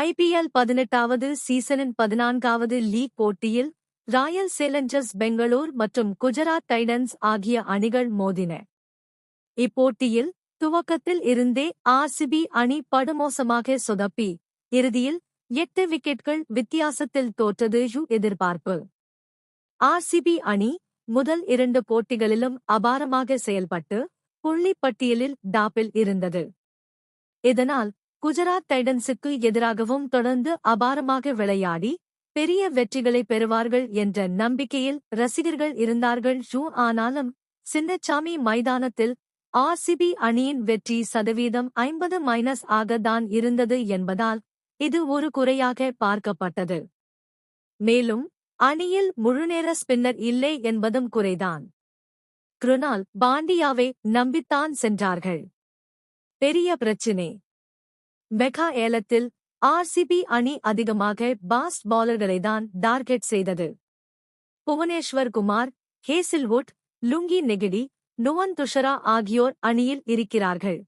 IPL பதினெட்டாவது சீசனின் பதினான்காவது league போட்டியில் ராயல் சேலஞ்சர்ஸ் பெங்களூர் மற்றும் குஜராத் டைடன்ஸ் ஆகிய அணிகள் மோதின. இப்போட்டியில் துவக்கத்தில் இருந்தே ஆர்சிபி அணி படுமோசமாக சொதப்பி. இறுதியில் எட்டு விக்கெட்கள் வித்தியாசத்தில் தோற்றது யு எதிர்பார்ப்பு. ஆர்சிபி அணி முதல் இரண்டு போட்டிகளிலும் அபாரமாக செயல்பட்டு புள்ளிப் பட்டியலில் டாப்பில் இருந்தது. இதனால் குஜராத் டைடன்ஸுக்கு எதிராகவும் தொடர்ந்து அபாரமாக விளையாடி பெரிய வெற்றிகளை பெறுவார்கள் என்ற நம்பிக்கையில் ரசிகர்கள் இருந்தார்கள் ஷூ ஆனாலும் சின்னச்சாமி மைதானத்தில் ஆர்சிபி அணியின் வெற்றி சதவீதம் ஐம்பது மைனஸ் ஆகத்தான் இருந்தது என்பதால் இது ஒரு குறையாக பார்க்கப்பட்டது. மேலும் அணியில் முழுநேர ஸ்பின்னர் இல்லை என்பதும் குறைதான். கிருணால் பாண்டியாவை நம்பித்தான் சென்றார்கள். பெரிய பிரச்சினை. மெகா ஏலத்தில் ஆர்சிபி அணி அதிகமாக பாஸ்ட் பாலர்களைதான் டார்கெட் செய்தது. Bhuvneshwar Kumar Hazlewood Lungi Ngidi Nuwan Thushara ஆகியோர் அணியில் இருக்கிறார்கள்.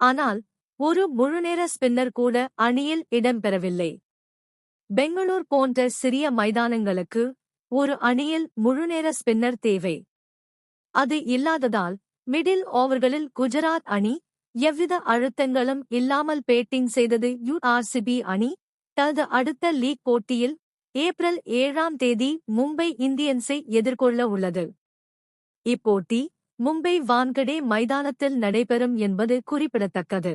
ஆனால் ஒரு முழுநேர ஸ்பின்னர் கூட அணியில் இடம்பெறவில்லை பெங்களூர் போன்ற சிறிய மைதானங்களுக்கு ஒரு அணியில் முழுநேர ஸ்பின்னர் தேவை. அது இல்லாததால் மிடில் ஓவர்களில் குஜராத் அணி எவ்வித அழுத்தங்களும் இல்லாமல் பேட்டிங் செய்தது யுஆர்சிபி அணி. தனது அடுத்த லீக் போட்டியில் ஏப்ரல் ஏழாம் தேதி மும்பை இந்தியன்ஸை எதிர்கொள்ள உள்ளது. இப்போட்டி மும்பை வான்கடே மைதானத்தில் நடைபெறும் என்பது குறிப்பிடத்தக்கது.